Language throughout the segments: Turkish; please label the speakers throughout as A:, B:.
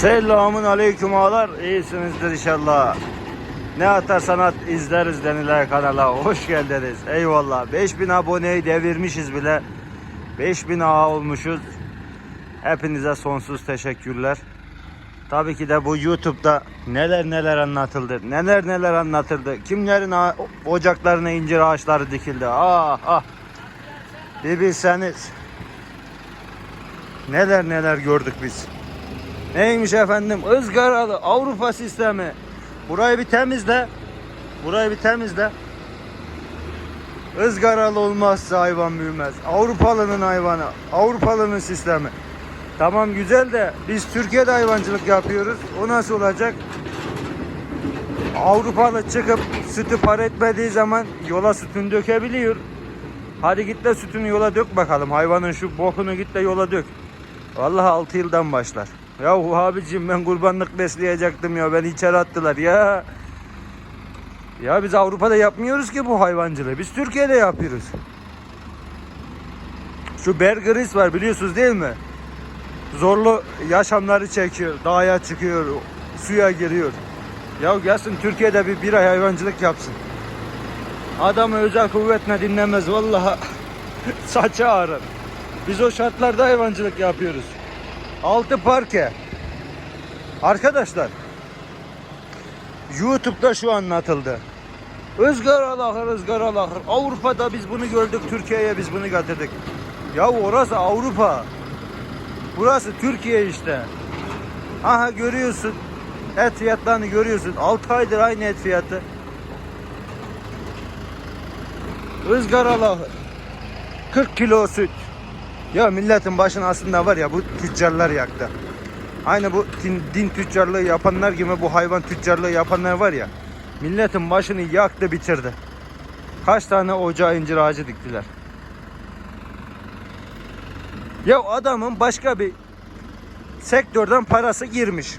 A: Selamun aleyküm ağalar. İyisinizdir inşallah. Ne atarsan at izleriz denilen kanala. Hoş geldiniz. Eyvallah. 5000 aboneyi devirmişiz bile. 5000 ağa olmuşuz. Hepinize sonsuz teşekkürler. Tabii ki de bu YouTube'da neler neler anlatıldı. Neler neler anlatıldı. Kimlerin ocaklarına incir ağaçları dikildi. Ah ah. Bir bilseniz. Neler neler gördük biz. Neymiş efendim? ızgaralı Avrupa sistemi. Burayı bir temizle. Burayı bir temizle. Izgaralı olmazsa hayvan büyümez. Avrupalının hayvanı. Avrupalının sistemi. Tamam güzel de biz Türkiye'de hayvancılık yapıyoruz. O nasıl olacak? Avrupalı çıkıp sütü par etmediği zaman yola sütünü dökebiliyor. Hadi git de sütünü yola dök bakalım. Hayvanın şu bokunu git de yola dök. Vallahi 6 yıldan başlar. Ya abicim ben kurbanlık besleyecektim ya beni içeri attılar ya. Ya biz Avrupa'da yapmıyoruz ki bu hayvancılığı. Biz Türkiye'de yapıyoruz. Şu Bear Grylls var biliyorsunuz değil mi? Zorlu yaşamları çekiyor. Dağa çıkıyor. Suya giriyor. Ya gelsin Türkiye'de bir bir ay hayvancılık yapsın. Adamı özel kuvvetle dinlemez vallahi saçı ağrır. Biz o şartlarda hayvancılık yapıyoruz. Altı parke. Arkadaşlar YouTube'da şu anlatıldı. Izgaralı ahır, ızgaralı ahır. Avrupa'da biz bunu gördük, Türkiye'ye biz bunu getirdik. Ya orası Avrupa. Burası Türkiye işte. Aha görüyorsun. Et fiyatlarını görüyorsun. 6 aydır aynı et fiyatı. Izgaralı ahır. 40 kilo süt. Ya milletin başına aslında var ya bu tüccarlar yaktı. Aynı bu din, din tüccarlığı yapanlar gibi bu hayvan tüccarlığı yapanlar var ya. Milletin başını yaktı bitirdi. Kaç tane ocağa incir ağacı diktiler. Ya adamın başka bir sektörden parası girmiş.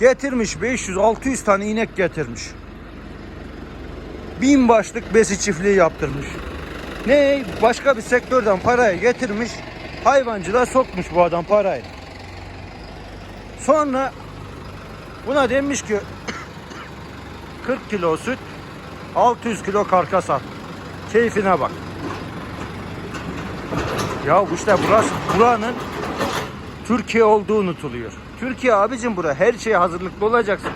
A: Getirmiş 500-600 tane inek getirmiş. Bin başlık besi çiftliği yaptırmış. Ne? Başka bir sektörden parayı getirmiş. Hayvancılığa sokmuş bu adam parayı. Sonra buna demiş ki 40 kilo süt 600 kilo karkas at. Keyfine bak. Ya işte burası buranın Türkiye olduğu unutuluyor. Türkiye abicim bura her şeye hazırlıklı olacaksın.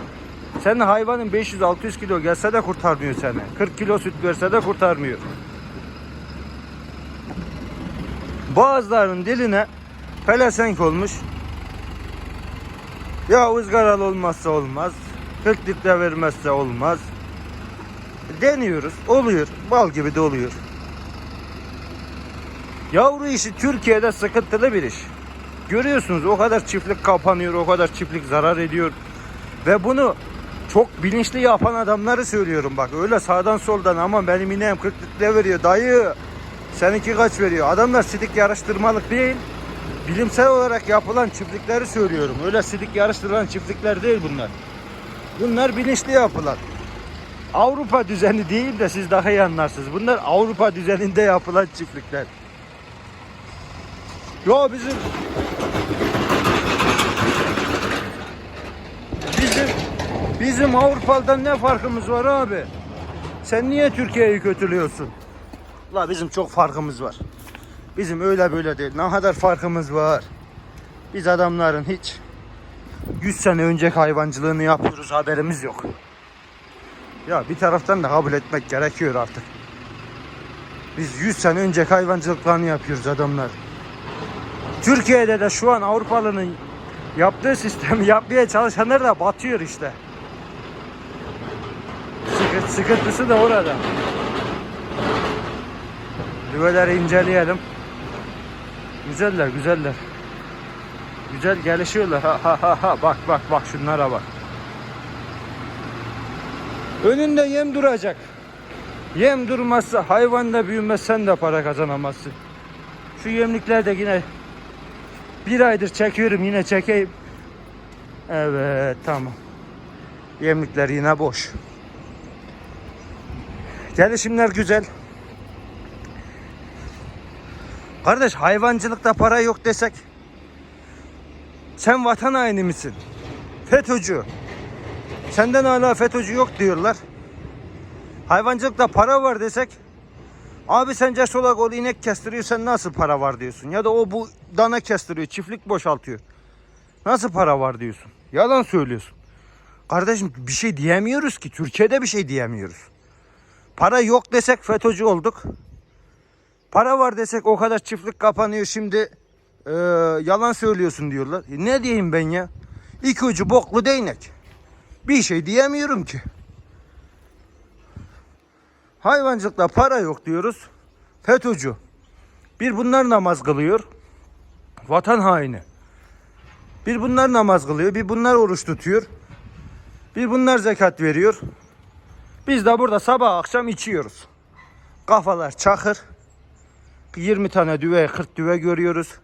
A: Senin hayvanın 500-600 kilo gelse de kurtarmıyor seni. 40 kilo süt verse de kurtarmıyor. Bazılarının diline pelesenk olmuş. Ya ızgaralı olmazsa olmaz. 40 litre vermezse olmaz. Deniyoruz. Oluyor. Bal gibi de oluyor. Yavru işi Türkiye'de sıkıntılı bir iş. Görüyorsunuz o kadar çiftlik kapanıyor, o kadar çiftlik zarar ediyor. Ve bunu çok bilinçli yapan adamları söylüyorum bak. Öyle sağdan soldan ama benim ineğim 40 litre veriyor dayı. Seninki kaç veriyor? Adamlar sidik yarıştırmalık değil. Bilimsel olarak yapılan çiftlikleri söylüyorum. Öyle sidik yarıştırılan çiftlikler değil bunlar. Bunlar bilinçli yapılan. Avrupa düzeni değil de siz daha iyi anlarsınız. Bunlar Avrupa düzeninde yapılan çiftlikler. Ya bizim bizim bizim Avrupalı'dan ne farkımız var abi? Sen niye Türkiye'yi kötülüyorsun? La bizim çok farkımız var. Bizim öyle böyle değil. Ne kadar farkımız var. Biz adamların hiç 100 sene önceki hayvancılığını yapıyoruz haberimiz yok. Ya bir taraftan da kabul etmek gerekiyor artık. Biz 100 sene önceki hayvancılıklarını yapıyoruz adamlar. Türkiye'de de şu an Avrupalı'nın yaptığı sistemi yapmaya çalışanlar da batıyor işte. Sıkı- Sıkıntısı da orada. Düveleri inceleyelim. Güzeller güzeller. Güzel gelişiyorlar. Ha ha ha ha. Bak bak bak şunlara bak. Önünde yem duracak. Yem durmazsa hayvan da büyümez sen de para kazanamazsın. Şu yemlikler de yine bir aydır çekiyorum yine çekeyim. Evet tamam. Yemlikler yine boş. Gelişimler güzel. Kardeş hayvancılıkta para yok desek Sen vatan haini misin? FETÖ'cü. Senden hala FETÖ'cü yok diyorlar. Hayvancılıkta para var desek Abi sence solak ol inek kestiriyor sen nasıl para var diyorsun. Ya da o bu dana kestiriyor çiftlik boşaltıyor. Nasıl para var diyorsun. Yalan söylüyorsun. Kardeşim bir şey diyemiyoruz ki. Türkiye'de bir şey diyemiyoruz. Para yok desek FETÖ'cü olduk. Para var desek o kadar çiftlik kapanıyor şimdi e, yalan söylüyorsun diyorlar. E, ne diyeyim ben ya? İki ucu boklu değnek. Bir şey diyemiyorum ki. Hayvancılıkta para yok diyoruz. FETÖ'cü. Bir bunlar namaz kılıyor. Vatan haini. Bir bunlar namaz kılıyor. Bir bunlar oruç tutuyor. Bir bunlar zekat veriyor. Biz de burada sabah akşam içiyoruz. Kafalar çakır. 20 tane düve, 40 düve görüyoruz.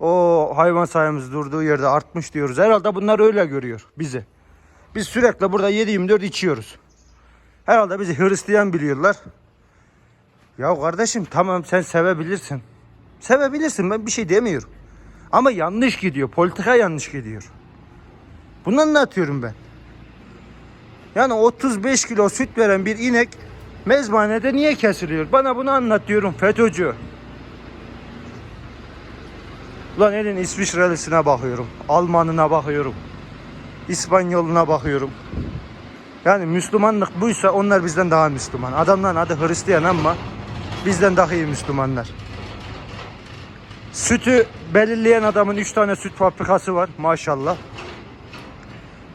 A: O hayvan sayımız durduğu yerde artmış diyoruz. Herhalde bunlar öyle görüyor bizi. Biz sürekli burada 7-24 içiyoruz. Herhalde bizi Hristiyan biliyorlar. Ya kardeşim tamam sen sevebilirsin. Sevebilirsin ben bir şey demiyorum. Ama yanlış gidiyor. Politika yanlış gidiyor. Bunu anlatıyorum ben. Yani 35 kilo süt veren bir inek mezbanede niye kesiliyor? Bana bunu anlatıyorum FETÖ'cü. Ulan elin İsviçrelisine bakıyorum. Almanına bakıyorum. İspanyoluna bakıyorum. Yani Müslümanlık buysa onlar bizden daha Müslüman. Adamların adı Hristiyan ama bizden daha iyi Müslümanlar. Sütü belirleyen adamın 3 tane süt fabrikası var maşallah.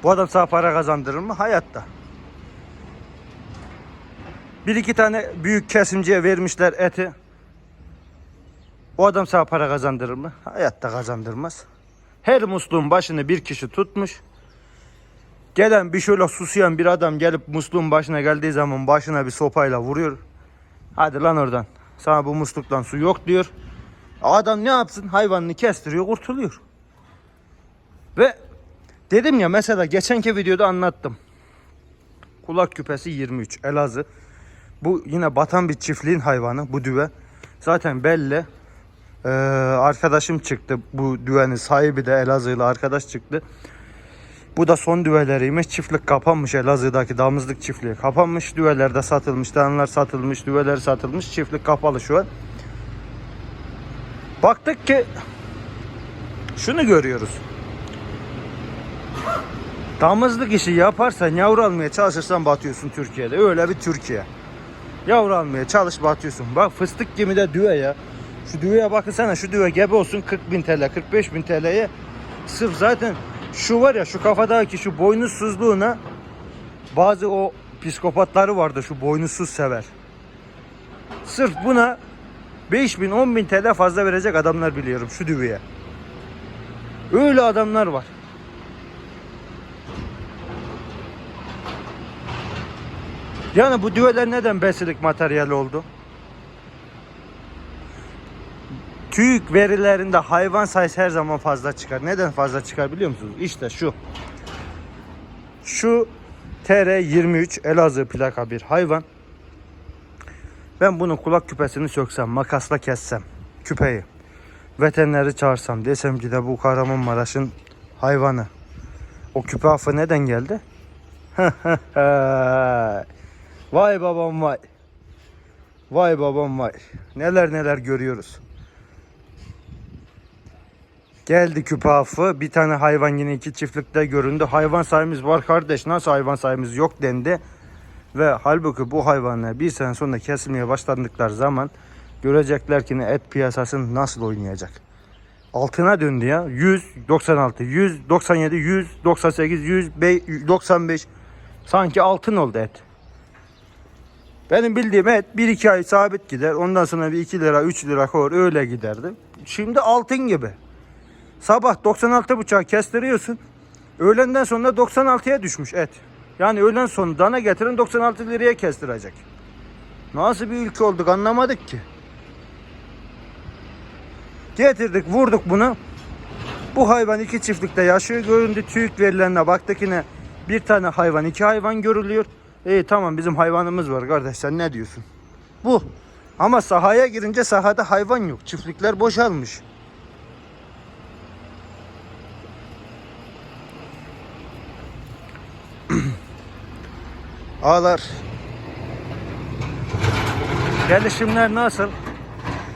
A: Bu adam sana para kazandırır mı? Hayatta. Bir iki tane büyük kesimciye vermişler eti. O adam sana para kazandırır mı? Hayatta kazandırmaz. Her musluğun başını bir kişi tutmuş. Gelen bir şöyle susayan bir adam gelip musluğun başına geldiği zaman başına bir sopayla vuruyor. Hadi lan oradan. Sana bu musluktan su yok diyor. Adam ne yapsın? Hayvanını kestiriyor, kurtuluyor. Ve dedim ya mesela geçenki videoda anlattım. Kulak küpesi 23 Elazığ. Bu yine batan bir çiftliğin hayvanı bu düve. Zaten belli. Ee, arkadaşım çıktı. Bu düvenin sahibi de Elazığlı arkadaş çıktı. Bu da son düveleriymiş. Çiftlik kapanmış Elazığ'daki damızlık çiftliği kapanmış. Düveler de satılmış. Danalar satılmış. Düveler satılmış. Çiftlik kapalı şu an. Baktık ki şunu görüyoruz. Damızlık işi yaparsan yavru almaya çalışırsan batıyorsun Türkiye'de. Öyle bir Türkiye. Yavru almaya çalış batıyorsun. Bak fıstık gibi de düve ya. Şu düveye bakınsana şu düve gebe olsun 40 bin TL 45 bin TL'ye sırf zaten şu var ya şu kafadaki şu boynuzsuzluğuna bazı o psikopatları vardı şu boynuzsuz sever. Sırf buna 5 bin 10 bin TL fazla verecek adamlar biliyorum şu düveye. Öyle adamlar var. Yani bu düveler neden besilik materyali oldu? TÜİK verilerinde hayvan sayısı her zaman fazla çıkar. Neden fazla çıkar biliyor musunuz? İşte şu. Şu TR23 Elazığ plaka bir hayvan. Ben bunun kulak küpesini söksem, makasla kessem küpeyi. Veterineri çağırsam desem ki de bu Kahramanmaraş'ın hayvanı. O küpe affı neden geldi? vay babam vay. Vay babam vay. Neler neler görüyoruz. Geldi küpe affı. Bir tane hayvan yine iki çiftlikte göründü. Hayvan sayımız var kardeş. Nasıl hayvan sayımız yok dendi. Ve halbuki bu hayvanlar bir sene sonra kesilmeye başladıkları zaman görecekler ki et piyasası nasıl oynayacak. Altına döndü ya. 100, 96, 100, 97, 100, 98, 100, 95. Sanki altın oldu et. Benim bildiğim et 1-2 ay sabit gider. Ondan sonra bir 2 lira 3 lira kor öyle giderdi. Şimdi altın gibi. Sabah 96.5'a kestiriyorsun. Öğlenden sonra 96'ya düşmüş et. Yani öğlen sonu dana getirin 96 liraya kestirecek. Nasıl bir ülke olduk anlamadık ki. Getirdik vurduk bunu. Bu hayvan iki çiftlikte yaşıyor göründü. TÜİK verilerine baktık yine bir tane hayvan iki hayvan görülüyor. İyi tamam bizim hayvanımız var kardeş sen ne diyorsun? Bu. Ama sahaya girince sahada hayvan yok. Çiftlikler boşalmış. Ağlar. Gelişimler nasıl?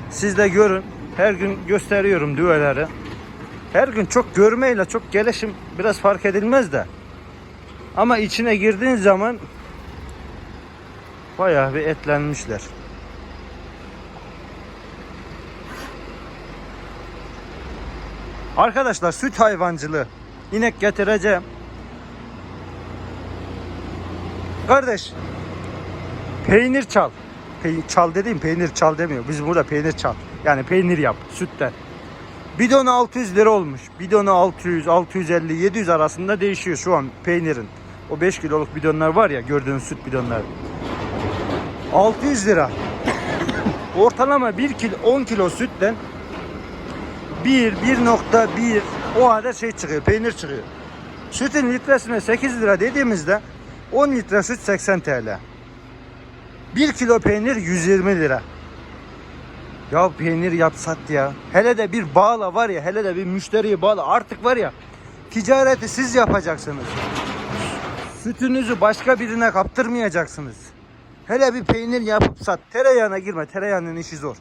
A: Siz de görün. Her gün gösteriyorum düveleri. Her gün çok görmeyle çok gelişim biraz fark edilmez de. Ama içine girdiğin zaman bayağı bir etlenmişler. Arkadaşlar süt hayvancılığı inek getireceğim. Kardeş peynir çal. Peynir, çal dediğim peynir çal demiyor. Biz burada peynir çal. Yani peynir yap sütten. Bidonu 600 lira olmuş. Bidonu 600, 650, 700 arasında değişiyor şu an peynirin. O 5 kiloluk bidonlar var ya gördüğünüz süt bidonları. 600 lira. Ortalama 1 kilo 10 kilo sütten 1 1.1 o adet şey çıkıyor, peynir çıkıyor. Sütün litresine 8 lira dediğimizde 10 litre süt 80 TL. 1 kilo peynir 120 lira. Ya peynir yap sat ya. Hele de bir bağla var ya, hele de bir müşteriyi bağla. Artık var ya, ticareti siz yapacaksınız. Sütünüzü başka birine kaptırmayacaksınız. Hele bir peynir yapıp sat. Tereyağına girme, tereyağının işi zor.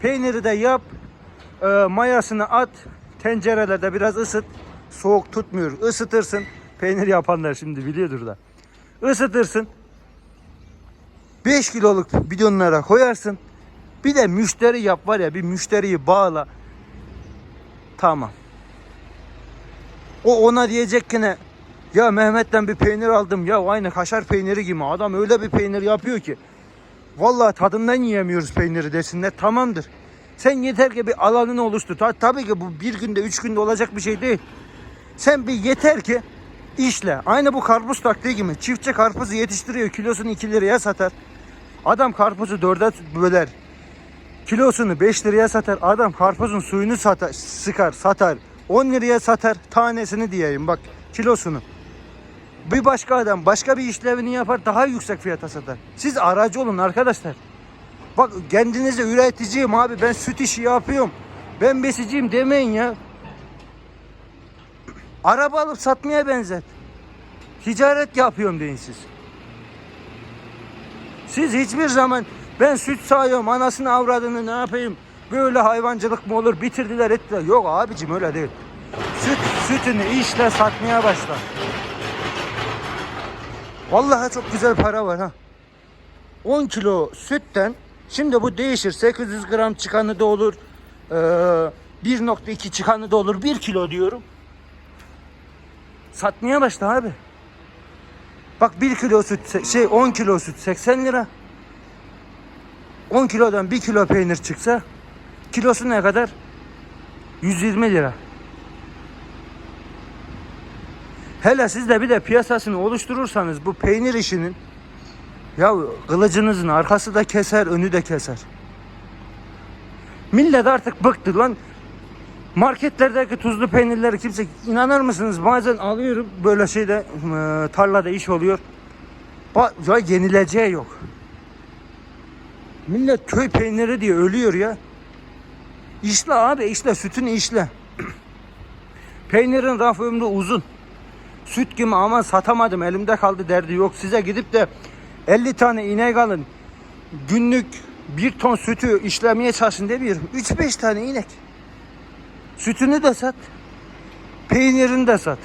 A: Peyniri de yap, e, mayasını at, tencerelerde biraz ısıt. Soğuk tutmuyor. Isıtırsın. Peynir yapanlar şimdi biliyordur da. Isıtırsın. 5 kiloluk bidonlara koyarsın. Bir de müşteri yap var ya bir müşteriyi bağla. Tamam. O ona diyecek ki ne? Ya Mehmet'ten bir peynir aldım ya aynı kaşar peyniri gibi adam öyle bir peynir yapıyor ki. Vallahi tadından yiyemiyoruz peyniri desinler tamamdır. Sen yeter ki bir alanını oluştur. Ta- tabii ki bu bir günde üç günde olacak bir şey değil. Sen bir yeter ki işle. Aynı bu karpuz taktiği gibi. Çiftçi karpuzu yetiştiriyor kilosunu 2 liraya satar. Adam karpuzu dörde böler. Kilosunu 5 liraya satar. Adam karpuzun suyunu satar, sıkar, satar. 10 liraya satar tanesini diyeyim bak kilosunu. Bir başka adam başka bir işlevini yapar daha yüksek fiyata satar. Siz aracı olun arkadaşlar. Bak kendinize üreticiyim abi ben süt işi yapıyorum. Ben besiciyim demeyin ya. Araba alıp satmaya benzet. Ticaret yapıyorum deyin siz. Siz hiçbir zaman ben süt sağıyorum anasını avradını ne yapayım böyle hayvancılık mı olur bitirdiler ettiler. Yok abicim öyle değil. Süt sütünü işle satmaya başla. Vallahi çok güzel para var ha. 10 kilo sütten şimdi bu değişir 800 gram çıkanı da olur. Ee, 1.2 çıkanı da olur 1 kilo diyorum. Satmaya başla abi. Bak 1 kilo süt şey 10 kilo süt 80 lira. 10 kilodan 1 kilo peynir çıksa kilosu ne kadar? 120 lira. Hele siz de bir de piyasasını oluşturursanız bu peynir işinin ya kılıcınızın arkası da keser, önü de keser. Millet artık bıktı lan. Marketlerdeki tuzlu peynirleri kimse inanır mısınız? Bazen alıyorum böyle şeyde e, tarlada iş oluyor. Ba ya yenileceği yok. Millet köy peyniri diye ölüyor ya. İşle abi işle sütünü işle. Peynirin raf ömrü uzun. Süt gibi aman satamadım elimde kaldı derdi yok. Size gidip de 50 tane inek alın. Günlük bir ton sütü işlemeye çalışın demiyorum. 3-5 tane inek. Sütünü de sat. Peynirini de sat.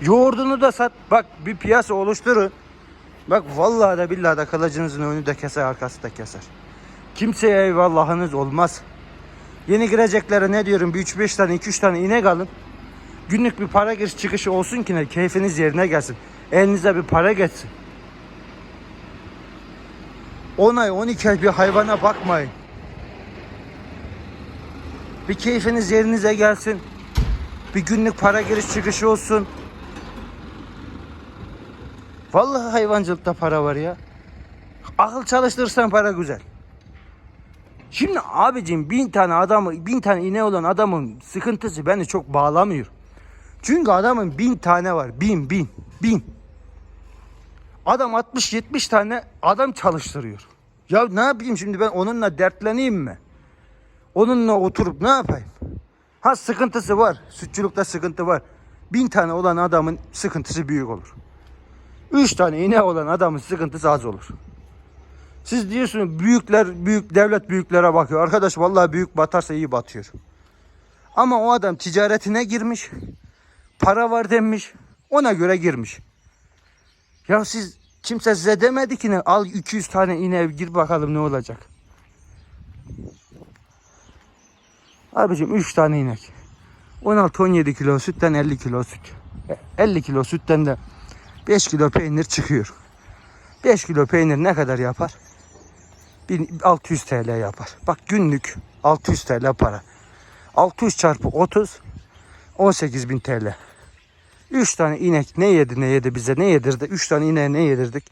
A: Yoğurdunu da sat. Bak bir piyasa oluşturun. Bak vallahi de billahi de kılıcınızın önü de keser arkası da keser. Kimseye eyvallahınız olmaz. Yeni gireceklere ne diyorum bir 3-5 tane 2-3 tane inek alın. Günlük bir para giriş çıkışı olsun ki ne keyfiniz yerine gelsin. Elinize bir para geçsin. 10 ay 12 ay bir hayvana bakmayın. Bir keyfiniz yerinize gelsin. Bir günlük para giriş çıkışı olsun. Vallahi hayvancılıkta para var ya. Akıl çalıştırırsan para güzel. Şimdi abicim bin tane adamı, bin tane ineği olan adamın sıkıntısı beni çok bağlamıyor. Çünkü adamın bin tane var. Bin, bin, bin. Adam 60-70 tane adam çalıştırıyor. Ya ne yapayım şimdi ben onunla dertleneyim mi? Onunla oturup ne yapayım? Ha sıkıntısı var. Sütçülükte sıkıntı var. Bin tane olan adamın sıkıntısı büyük olur. Üç tane ineği olan adamın sıkıntısı az olur. Siz diyorsunuz büyükler, büyük devlet büyüklere bakıyor. Arkadaş vallahi büyük batarsa iyi batıyor. Ama o adam ticaretine girmiş. Para var demiş. Ona göre girmiş. Ya siz kimse size demedi ki ne? Al 200 tane ineğe gir bakalım ne olacak. Abicim 3 tane inek. 16-17 kilo sütten 50 kilo süt. E, 50 kilo sütten de 5 kilo peynir çıkıyor. 5 kilo peynir ne kadar yapar? 1600 TL yapar. Bak günlük 600 TL para. 600 çarpı 30 18.000 TL. 3 tane inek ne yedi ne yedi bize ne yedirdi? 3 tane ineğe ne yedirdik?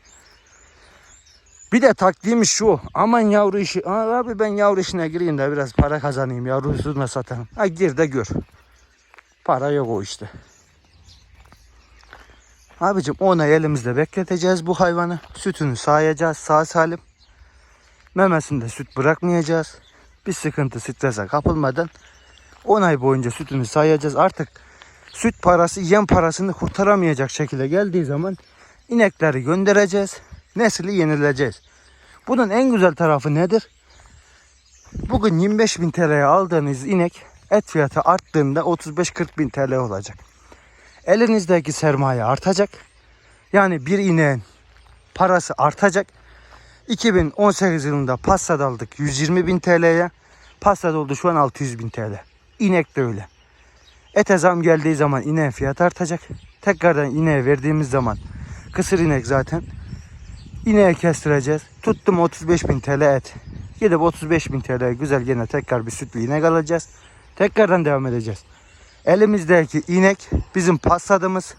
A: Bir de taktiğimiz şu. Aman yavru işi. Abi ben yavru işine gireyim de biraz para kazanayım. Yavrusunu satarım. Ha gir de gör. Para yok o işte. Abicim onu elimizde bekleteceğiz bu hayvanı. Sütünü sağacağız sağ salim. Memesinde süt bırakmayacağız. Bir sıkıntı strese kapılmadan 10 ay boyunca sütünü sayacağız. Artık süt parası yem parasını kurtaramayacak şekilde geldiği zaman inekleri göndereceğiz. Nesli yenileceğiz. Bunun en güzel tarafı nedir? Bugün 25 bin TL'ye aldığınız inek et fiyatı arttığında 35-40 bin TL olacak. Elinizdeki sermaye artacak. Yani bir ineğin parası artacak. 2018 yılında Passat aldık 120 bin TL'ye. Passat oldu şu an 600 bin TL. İnek de öyle. Ete zam geldiği zaman ineğin fiyatı artacak. Tekrardan ineğe verdiğimiz zaman kısır inek zaten. İneğe kestireceğiz. Tuttum 35 bin TL et. Gidip 35 bin TL güzel gene tekrar bir sütlü inek alacağız. Tekrardan devam edeceğiz. Elimizdeki inek bizim pasadımız.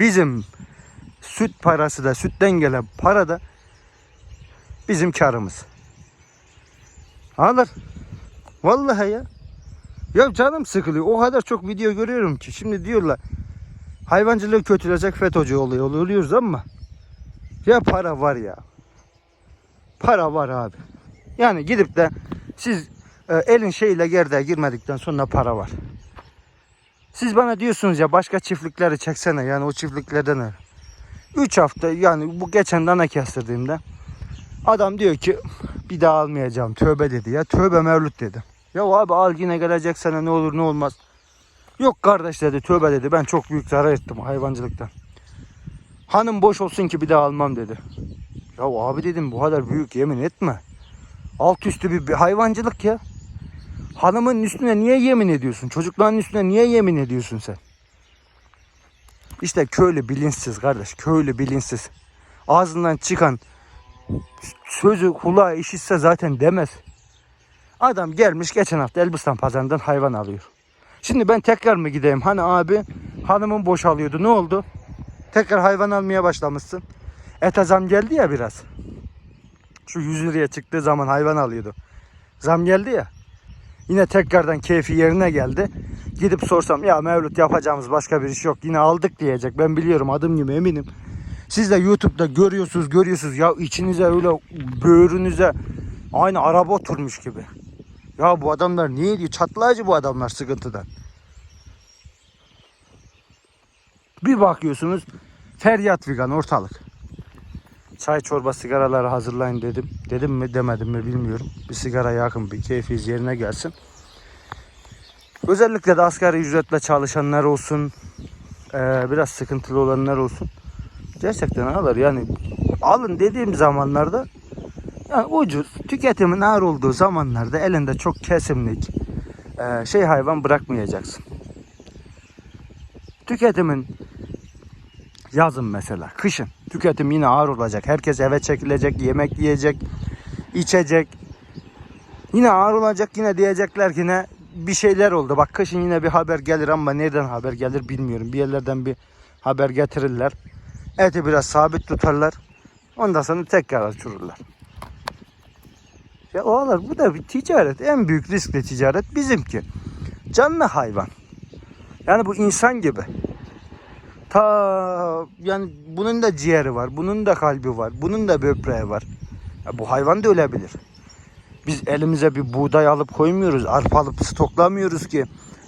A: Bizim süt parası da sütten gelen para da bizim karımız. Alır. Vallahi ya. Ya canım sıkılıyor. O kadar çok video görüyorum ki. Şimdi diyorlar hayvancılığı kötülecek FETÖ'cü oluyor, oluyoruz ama ya para var ya. Para var abi. Yani gidip de siz e, elin şeyle gerdeğe girmedikten sonra para var. Siz bana diyorsunuz ya başka çiftlikleri çeksene yani o çiftliklerden öyle. 3 hafta yani bu geçen dana kestirdiğimde adam diyor ki bir daha almayacağım tövbe dedi ya tövbe mevlüt dedi. Ya abi al yine gelecek sene ne olur ne olmaz. Yok kardeş dedi tövbe dedi ben çok büyük zarar ettim hayvancılıktan. Hanım boş olsun ki bir daha almam dedi. Ya abi dedim bu kadar büyük yemin etme. Alt üstü bir, bir hayvancılık ya. Hanımın üstüne niye yemin ediyorsun? Çocukların üstüne niye yemin ediyorsun sen? İşte köylü bilinçsiz kardeş. Köylü bilinçsiz. Ağzından çıkan sözü kulağa işitse zaten demez. Adam gelmiş geçen hafta Elbistan pazarından hayvan alıyor. Şimdi ben tekrar mı gideyim? Hani abi hanımın boşalıyordu. Ne oldu? Tekrar hayvan almaya başlamışsın. Ete zam geldi ya biraz. Şu 100 liraya çıktığı zaman hayvan alıyordu. Zam geldi ya. Yine tekrardan keyfi yerine geldi. Gidip sorsam ya Mevlüt yapacağımız başka bir iş yok. Yine aldık diyecek. Ben biliyorum adım gibi eminim. Siz de YouTube'da görüyorsunuz görüyorsunuz. Ya içinize öyle böğrünüze aynı araba oturmuş gibi. Ya bu adamlar niye diyor? Çatlayıcı bu adamlar sıkıntıdan. Bir bakıyorsunuz feryat figan ortalık. Çay çorba sigaraları hazırlayın dedim. Dedim mi demedim mi bilmiyorum. Bir sigara yakın bir keyfiyiz yerine gelsin. Özellikle de asgari ücretle çalışanlar olsun. eee, biraz sıkıntılı olanlar olsun. Gerçekten alır yani alın dediğim zamanlarda yani ucuz tüketimin ağır olduğu zamanlarda elinde çok kesimlik eee, şey hayvan bırakmayacaksın. Tüketimin yazın mesela kışın tüketim yine ağır olacak. Herkes eve çekilecek, yemek yiyecek, içecek. Yine ağır olacak yine diyecekler ki ne bir şeyler oldu. Bak kışın yine bir haber gelir ama nereden haber gelir bilmiyorum. Bir yerlerden bir haber getirirler. Eti biraz sabit tutarlar. Ondan sonra tekrar uçururlar. Ya oğlar bu da bir ticaret. En büyük riskli ticaret bizimki. Canlı hayvan. Yani bu insan gibi. Ta yani bunun da ciğeri var, bunun da kalbi var, bunun da böbreği var. Ya bu hayvan da ölebilir. Biz elimize bir buğday alıp koymuyoruz, arpa alıp stoklamıyoruz ki.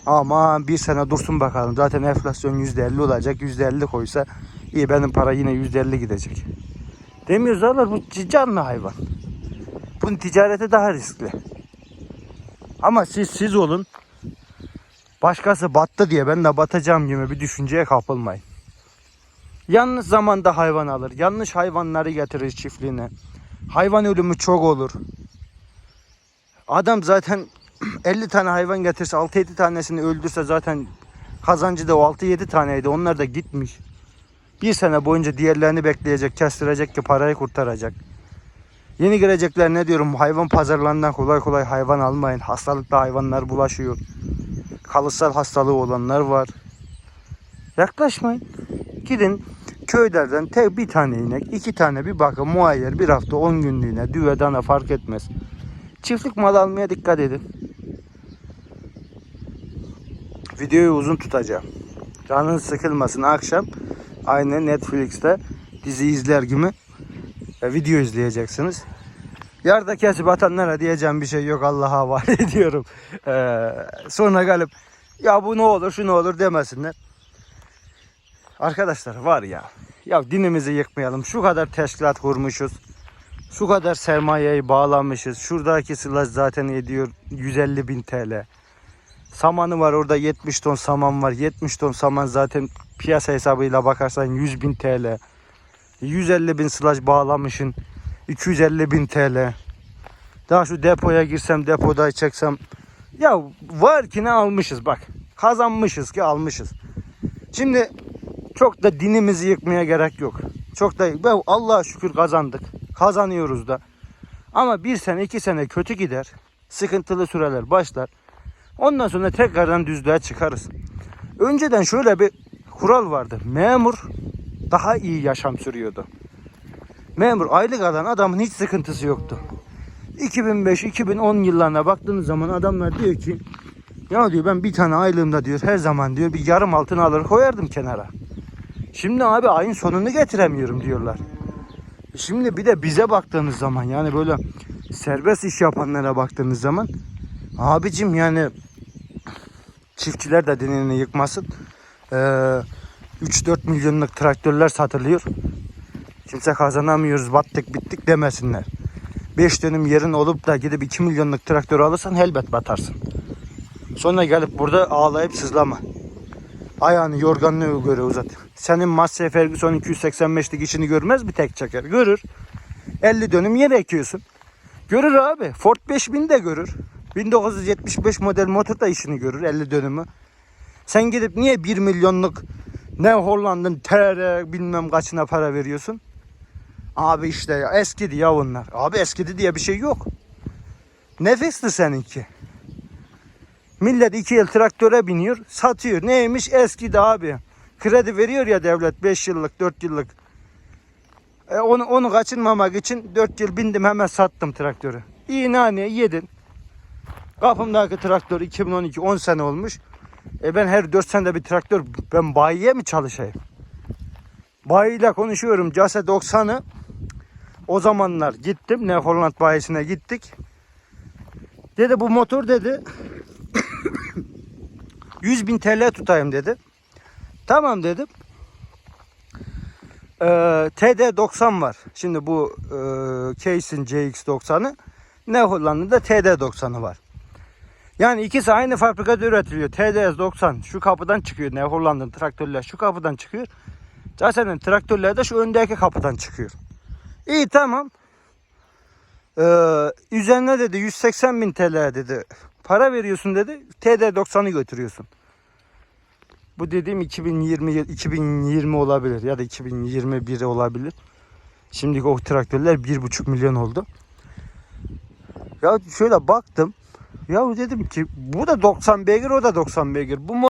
A: Aman bir sene dursun bakalım. Zaten enflasyon %50 olacak. %50 koysa İyi benim para yine 150 gidecek. Demiyoruz alır bu canlı hayvan. Bunun ticareti daha riskli. Ama siz siz olun. Başkası battı diye ben de batacağım gibi bir düşünceye kapılmayın. Yanlış zamanda hayvan alır. Yanlış hayvanları getirir çiftliğine. Hayvan ölümü çok olur. Adam zaten 50 tane hayvan getirse 6-7 tanesini öldürse zaten kazancı da o 6-7 taneydi. Onlar da gitmiş. Bir sene boyunca diğerlerini bekleyecek, kestirecek ki parayı kurtaracak. Yeni girecekler ne diyorum hayvan pazarlarından kolay kolay hayvan almayın. Hastalıklı hayvanlar bulaşıyor. Kalıtsal hastalığı olanlar var. Yaklaşmayın. Gidin köylerden tek bir tane inek, iki tane bir bakın muayyer bir hafta 10 günlüğüne düve dana fark etmez. Çiftlik mal almaya dikkat edin. Videoyu uzun tutacağım. Canınız sıkılmasın akşam aynı Netflix'te dizi izler gibi e, video izleyeceksiniz. Yarda kesip atanlara diyeceğim bir şey yok Allah'a havale ediyorum. Ee, sonra gelip ya bu ne olur şu ne olur demesinler. Arkadaşlar var ya ya dinimizi yıkmayalım. Şu kadar teşkilat kurmuşuz. Şu kadar sermayeyi bağlamışız. Şuradaki silaj zaten ediyor 150 bin TL. Samanı var orada 70 ton saman var. 70 ton saman zaten piyasa hesabıyla bakarsan 100 bin TL. 150 bin silaj bağlamışın. 250 bin TL. Daha şu depoya girsem depoda çeksem. Ya var ki ne almışız bak. Kazanmışız ki almışız. Şimdi çok da dinimizi yıkmaya gerek yok. Çok da Allah'a şükür kazandık. Kazanıyoruz da. Ama bir sene iki sene kötü gider. Sıkıntılı süreler başlar. Ondan sonra tekrardan düzlüğe çıkarız. Önceden şöyle bir kural vardı. Memur daha iyi yaşam sürüyordu. Memur aylık alan adamın hiç sıkıntısı yoktu. 2005-2010 yıllarına baktığınız zaman adamlar diyor ki ya diyor ben bir tane aylığımda diyor her zaman diyor bir yarım altın alır koyardım kenara. Şimdi abi ayın sonunu getiremiyorum diyorlar. Şimdi bir de bize baktığınız zaman yani böyle serbest iş yapanlara baktığınız zaman abicim yani çiftçiler de dinini yıkmasın. Ee, 3-4 milyonluk traktörler satılıyor. Kimse kazanamıyoruz battık bittik demesinler. 5 dönüm yerin olup da gidip 2 milyonluk traktör alırsan elbet batarsın. Sonra gelip burada ağlayıp sızlama. Ayağını yorganlığı göre uzat. Senin Massey Ferguson 285'lik işini görmez mi tek çeker? Görür. 50 dönüm yer ekiyorsun. Görür abi. Ford 5000 de görür. 1975 model motor da işini görür 50 dönümü. Sen gidip niye 1 milyonluk ne Hollanda'nın TR bilmem kaçına para veriyorsun? Abi işte ya eskidi ya bunlar. Abi eskidi diye bir şey yok. Nefisli seninki. Millet iki yıl traktöre biniyor, satıyor. Neymiş? Eskidi abi. Kredi veriyor ya devlet 5 yıllık, 4 yıllık. E onu, onu kaçırmamak için 4 yıl bindim hemen sattım traktörü. İyi nane yedin. Kapımdaki traktör 2012 10 sene olmuş. E ben her 4 senede bir traktör ben bayiye mi çalışayım? Bayiyle konuşuyorum. Case 90'ı o zamanlar gittim. Ne Holland bayisine gittik. Dedi bu motor dedi 100 bin TL tutayım dedi. Tamam dedim. Ee, TD90 var. Şimdi bu e, Case'in CX90'ı ne Hollanda'da TD90'ı var. Yani ikisi aynı fabrikada üretiliyor. TDS90 şu kapıdan çıkıyor. Ne Hollanda'nın traktörler şu kapıdan çıkıyor. Case'nin traktörler de şu öndeki kapıdan çıkıyor. İyi tamam. Ee, üzerine dedi 180 bin TL dedi. Para veriyorsun dedi. TD90'ı götürüyorsun. Bu dediğim 2020 yıl- 2020 olabilir ya da 2021 olabilir. Şimdi o traktörler 1,5 milyon oldu. Ya şöyle baktım. Ya dedim ki bu da 90 beygir o da 90 beygir. Bu